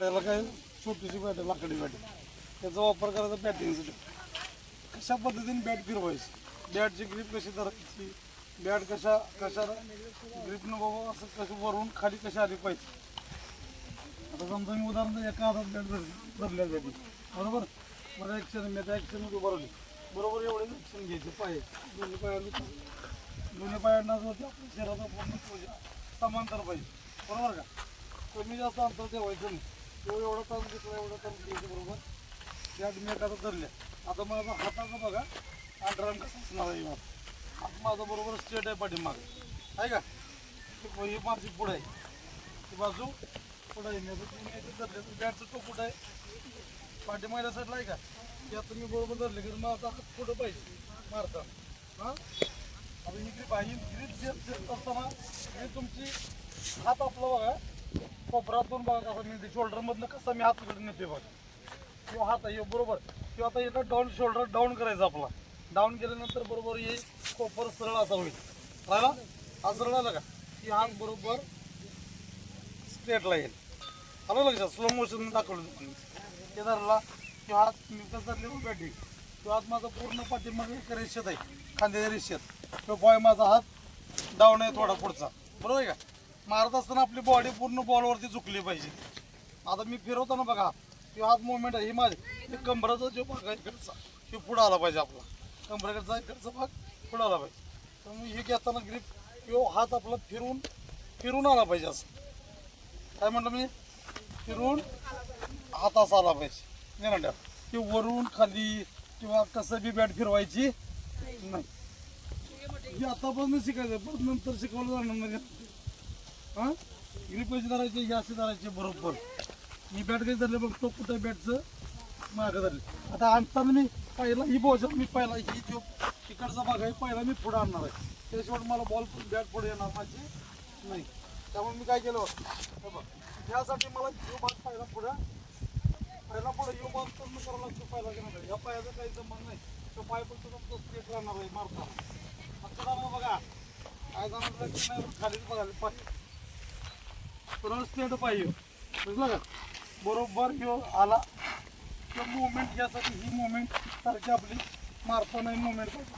त्याला काय छोटीशी बॅट आहे, लाकडी बॅट. आहे. त्याचा वापर करायचा बॅटिंगसाठी कशा पद्धतीने बॅट फिरवायची? बॅटची ग्रीप कशी धरायची? बॅट कशा कशा ग्रीपनं बाबा असं कसं वरून खाली कशी आली पाहिजे? आता समजा मी उदाहरण एका हातात बॅट धरली धरल्या जाते बरोबर? बरं ॲक्शन मी त्या ॲक्शन उभं बरोबर एवढे ॲक्शन घ्यायचे पाय. दोन्ही पायांना दोन्ही पायांना जो ते शरीराचा पूर्ण समांतर पाहिजे. बरोबर का? कमी जास्त अंतर ठेवायचं नाही. तो एवढा तास घेतला एवढा तास घ्यायचं बरोबर. त्या मी धरल्या आता माझा हाताचा बघा अंडरआर्म कसा असणार आहे माझा हात माझा बरोबर स्ट्रेट आहे पाठीमाग. आहे का? ही- ही माझी पुढे आहे. ती बाजू पुढे आहे. मी आता तुम्ही धरले तर बॅटचं तो कुठं आहे? पाठीमागल्या साईडला आहे का? ते आता मी बरोबर धरले की माझा हात पुढं पाहिजे मारता हां? आता ही ग्रीप आहे ग्रीप जे असताना हे तुमची हात आपला बघा. कोपरातून बघा कसं मी शोल्डर मधलं कसं मी हात नेते बघा. किंवा हात आहे बरोबर. किंवा आता येतं डाऊन शोल्डर डाऊन करायचा आपला. डाऊन केल्यानंतर बरोबर हे कोपर सरळ असा होईल. राहिला? हा सरळ आला का? की हात बरोबर स्ट्रेटला येईल. आलं लक्षात? स्लो मोशन दाखवलं तुम्ही ते धरला किंवा हात मी कसं धरले? बॅटिंग किंवा हात माझा पूर्ण पाठीमध्ये एका रेषेत आहे. खांद्याच्या रेषेत. किंवा बॉय माझा हात डाऊन आहे थोडा पुढचा. बरोबर आहे का? मारत असताना आपली बॉडी पूर्ण बॉलवरती झुकली पाहिजे. आता मी फिरवताना बघा किंवा हात मुवमेंट आहे ही माझी. कंबराचा जो भाग आहे इकडचा हे पुढं आला पाहिजे आपला. कंबराकडचा इकडचा भाग पुढं आला पाहिजे. तर मी हे घेताना ग्रीप किंवा हात आपला फिरून फिरून आला पाहिजे असं. काय म्हटलं मी? फिरून हात असा आला पाहिजे. नाही म्हणतात की वरून खाली किंवा कसं बी बॅट फिरवायची? नाही. हे आतापासून शिकायचं. परत नंतर शिकवलं जाणार नाही. हां? ग्रीप पैसे धरायचे हे असे धरायचे बरोबर. मी बॅट कशी धरले बघतो कुठं बॅटचं मागं धरले. आता आणताना मी पहिला ही बोज मी पहिला ही जो तिकडचा भाग आहे पहिला मी पुढे आणणार आहे. त्याशिवाय मला बॉल बॅट पुढे येणार माझी नाही. त्यामुळे मी काय केलं? हे बघ त्यासाठी मला यो भाग पहिला पुढं पहिला पुढे यो भाग पूर्ण करावा लागतो पहिला घेणार या पायाचं काही जमत नाही. तो पाय पण तो स्ट्रेट राहणार आहे मारता आता बघा. काय जाणार की नाही बघायला पाय. सरळ स्ट्रेट पाहिजे. बुजलं का? बरोबर ह्यो आला. किंवा मुवमेंट यासाठी ही मुवमेंट सारखी आपली मारतो नाही मुवमेंट पाहिजे.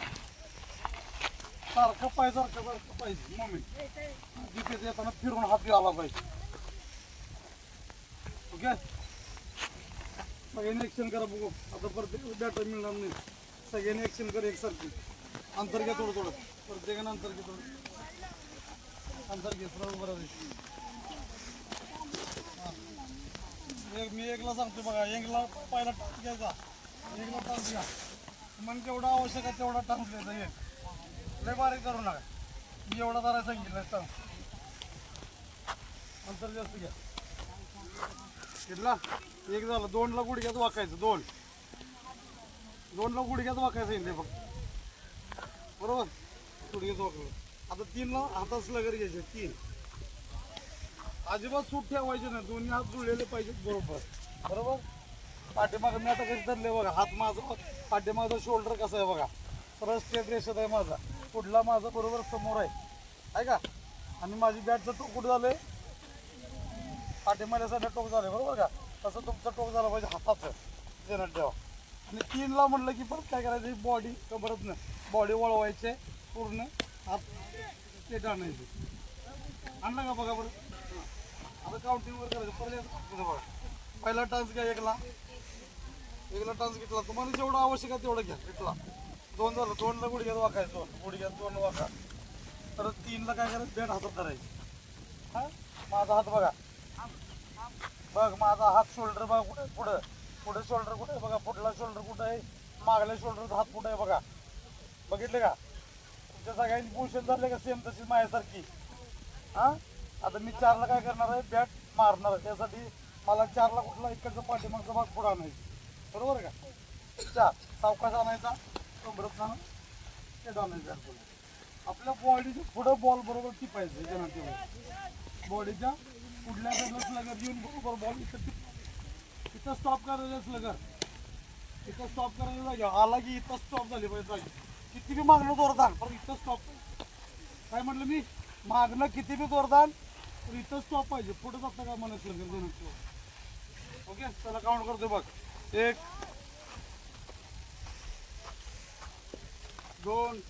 सारखं पाहिजे सारखं सारखं पाहिजे मुवमेंट जिथे येताना फिरून हात आला पाहिजे. ओके? सगळ्यांनी ॲक्शन करा बघू. आता प्रत्येक बॅटर मिळणार नाही. सगळ्यांनी ॲक्शन कर एकसारखी. अंतर घ्या थोडं थोडं. प्रत्येकानं अंतर घे थोडं. अंतर घे सरळ बरोबर एक मी एकला सांगतो बघा एकला पहिला टास घ्यायचा. एकला टास घ्या. मग जेवढा आवश्यक आहे तेवढा टास घ्यायचा एक. लय बारीक करू नका. मी एवढा जरा सांगितलं टास नंतर जास्त घ्या. कितला एक झालं दोनला गुडघ्यात वाकायचं दोन. दोनला गुडघ्यात वाकायचं येईल फक्त. बरोबर? गुडघ्यात वाकलं. आता तीनला हातात लगेच घ्यायचे तीन. अजिबात सूट ठेवायचे नाही. दोन्ही हात जुळलेले पाहिजेत बरोबर. बरोबर? पाठीमागं मी आता कशी धरले बघा. हात माझा पाठीमागचा शोल्डर कसं आहे बघा. सरळ स्ट्रेट रेषेत आहे माझा. पुढला माझा बरोबर समोर आहे. आहे का? आणि माझी बॅटचं टोक कुठं झालंय? पाठीमागल्यासाठी टोक झालं बरोबर का? तसं तुमचं टोक झालं पाहिजे हाताचं. देण्यात ठेवा. आणि तीनला म्हटलं की परत काय करायचं? बॉडी कबरत नाही. बॉडी वळवायचे. पूर्ण हात स्ट्रेट आणायचे. आणलं का बघा बरं? आता काउंटिंग करायचं. परत बघा. पहिला टान्स घ्या एकला. एकला टान्स घेतला. तुम्हाला जेवढं आवश्यक आहे तेवढं घ्या. घेतला. दोन झालं. दोनला गुडघ्यात वाकायचं दोन. गुडघ्यात दोन वाका. तर तीनला काय करायचं? बेड हातात धरायची. हां? माझा हात बघा. बघ माझा हात शोल्डर बघा कुठे आहे? पुढं. पुढे शोल्डर कुठे आहे? बघा पुढला शोल्डर कुठे आहे? मागल्या शोल्डरचा हात कुठे आहे बघा. बघितले का? तुमच्या सगळ्यांनी पोषण झाले का? सेम तशी माझ्यासारखी. हा? आता मी चारला काय करणार आहे? बॅट मारणार आहे. त्यासाठी मला चारला कुठला इकडचा पाठीमागचा भाग पुढं आणायचा बरोबर का? चार. सावकाश आणायचा. कमरत ना ते आणायचा आपल्या बॉडीच्या पुढं बॉल बरोबर टिपायचं त्याच्यानंतर बॉडीच्या कुठल्या साईडला स्लगर येऊन बरोबर बॉल इथं इथं स्टॉप करायचं स्लगर इथं स्टॉप करायचं जागे आला की इथं स्टॉप झाली पाहिजे. जागी किती बी मागणं जोरदान पण इथं स्टॉप काय म्हटलं मी? मागणं किती बी जोरदार. पण इथं स्टॉप पाहिजे. पुढे जाता का मला ओके चला काउंट करतो बघ. एक दोन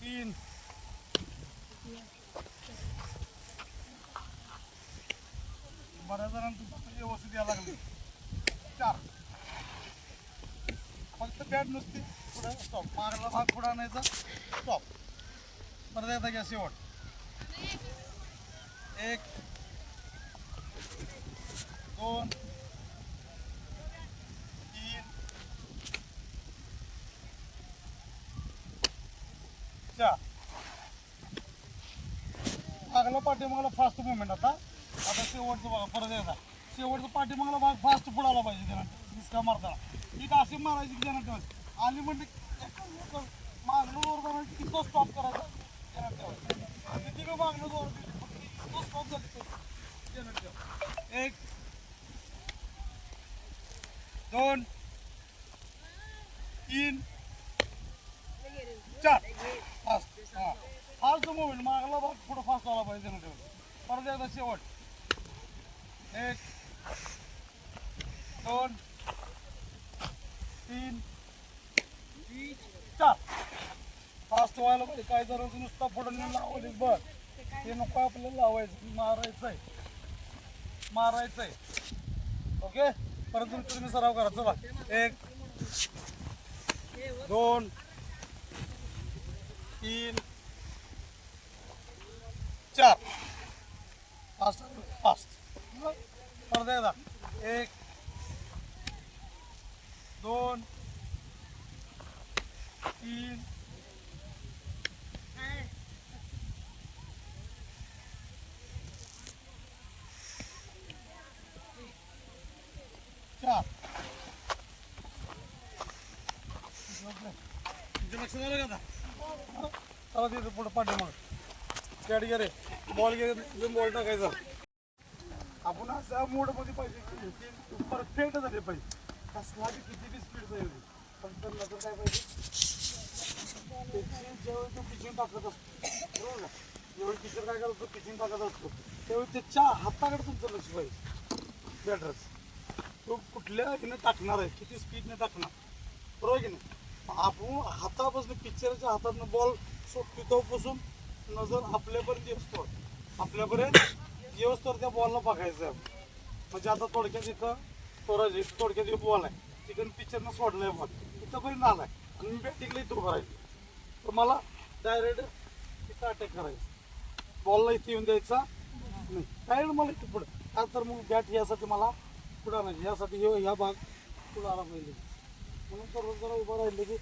तीन बऱ्याच जणांना व्यवस्थित यायला लागले. चार. फक्त बॅट नुसती पुढे स्टॉप मागला भाग पुढे आणायचा. स्टॉप परत घ्या शेवट. एक दोन तीन चार. मागला पाठीमागला फास्ट मुवमेंट आता. आता शेवटचं बघा परत येता शेवटचं पाठीमागला भाग फास्ट पुढाला पाहिजे त्याला दिसका मारताना. ही अशी मारायची की त्यानं आली म्हणजे मागणं वर जाणार की तो स्टॉप करायचा? त्यानं ठेवायचा किती का मागणं जोर दिली, फक्त तो स्टॉप झाली तो त्यानं ठेवा एक दोन तीन चार. फास्ट. हां. फास्ट मोबाईल मागला भाग पुढं फास्ट आला पाहिजे त्यानं ठेवा परत एकदा शेवट. एक दोन तीन चार फास्ट व्हायला पाहिजे. काय जणांचं नुसता पुढं लावली बर ते नको आपल्याला लावायचं. मारायचं आहे मारायचं आहे ओके? परत तुम्ही सराव करा. चला. एक दोन तीन चार. पाच. पाच. परत एकदा. एक दोन तीन चार तुमचं लक्ष झालं का आता चला तिथं पुढं पाठी मग कॅट घे बॉल घे बॉल टाकायचा. आपण असा मोडमध्ये पाहिजे की परफेक्ट झाले पाहिजे. कसला बी किती बी स्पीड जाईल पण त्यांना काय पाहिजे? ज्यावेळी तो पिचिंग टाकत असतो बरोबर ना? ज्यावेळी पिचर काय करतो पिचिंग टाकत असतो त्यावेळी त्याच्या हाताकडे तुमचं लक्ष पाहिजे. बॅटरच तो कुठल्या टाकणार आहे किती स्पीडने टाकणार? बरोबर की नाही? हातापासून पिक्चरच्या हातातनं बॉल सुटतो तोपासून नजर आपल्यापर्यंत येतो. आपल्यापर्यंत येऊस्तोवर त्या बॉलला बघायचं आहे. म्हणजे आता थोडक्यात इथं स्वराज इथं थोडक्यात एक बॉल आहे. तिकडून पिक्चरनं सोडलाय बॉल इथंपर्यंत आलाय आणि मी बॅटिंगला इथं उभं राहील. तर मला डायरेक्ट इथं अटॅक करायचं. बॉलला इथे येऊन द्यायचा नाही. डायरेक्ट मला इथं पुढं. का तर मग बॅट यासाठी मला पुढं आणायची. यासाठी हे ह्या भाग पुढं आला पाहिजे. म्हणून तर जरा उभं राहिले की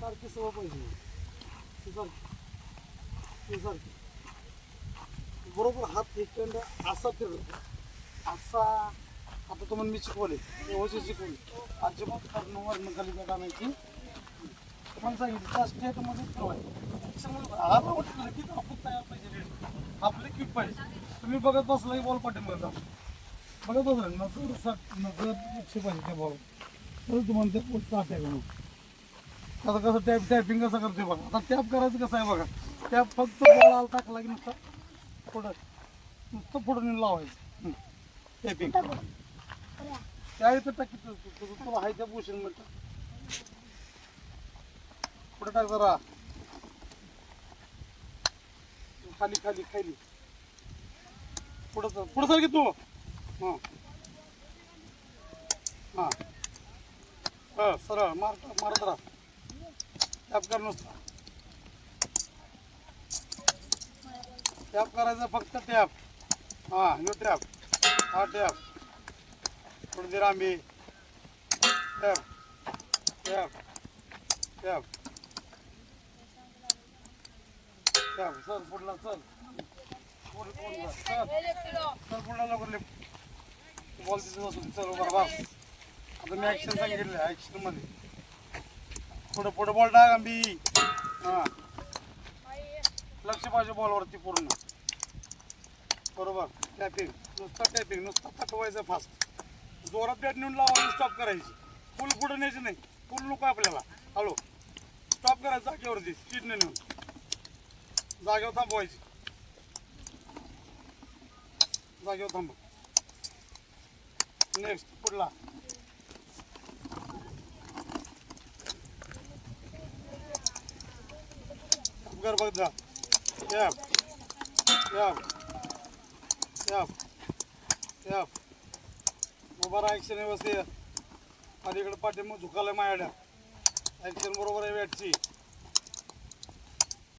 सारखी सवय पाहिजे. सारखी. सारखी. बरोबर हात एकंड असा फिरतो असा आता तुम्हाला मी शिकवले व्यवस्थित शिकवले अजिबात करणं वर्ण खाली नाही आणायची तुम्हाला सांगितलं त्या स्टेटमध्ये ठेवायचं आला वाटलं की आपण तयार पाहिजे आपले किट पाहिजे. तुम्ही बघत बसला की बॉल पाठिंबा बघत बसला नजर नजर पाहिजे त्या बॉल तुम्हाला ते पोस्ट अटॅक आता कसं टॅप टॅपिंग कसं करते बघा. आता टॅप करायचं कसं आहे बघा. टॅप फक्त बॉल टाकला की नुसतं पुढं नुसतं पुढं नेऊन लावायचं. टॅपिंग त्या इथं टाकी तुला हाय त्या पोशन म्हणतं पुढे टाक जरा. खाली खाली खाली. पुढं सर पुढं सर की तू. हां. हां. सरळ सरळ मार मारत राहा. टॅप कर नुसता. टॅप करायचं फक्त टॅप हां ह्यो टॅप हा टॅप थोडी देर Ambi tap tap tap tap sir पुढला चल पुढे पुढला. चल पुढला लवकर लिफ्ट. बॉल तिथे बसून चल बरं राहा. आता मी ॲक्शन सांगितलं ॲक्शनमध्ये. पुढं पुढं बॉल टाक आंबी हां. लक्ष पाहिजे बॉलवरती पूर्ण. बरोबर? टॅपिंग नुसतं टॅपिंग नुसतं थकवायचं फास्ट जोरात बॅट नेऊन लावायची स्टॉप करायची. फुल पुढं न्यायची नाही. फुल नको आपल्याला. हॅलो स्टॉप करायचं जागेवरती. स्पीडने नेऊन. जागेवर थांबवायची. जागेवर थांब. नेक्स्ट पुढला. कर बघ जा. यप यप उभा राहा ॲक्शन व्यवस्थित. अलीकडे पाठिंबा झुकायला माझ्याकडे ॲक्शन बरोबर आहे वॅटची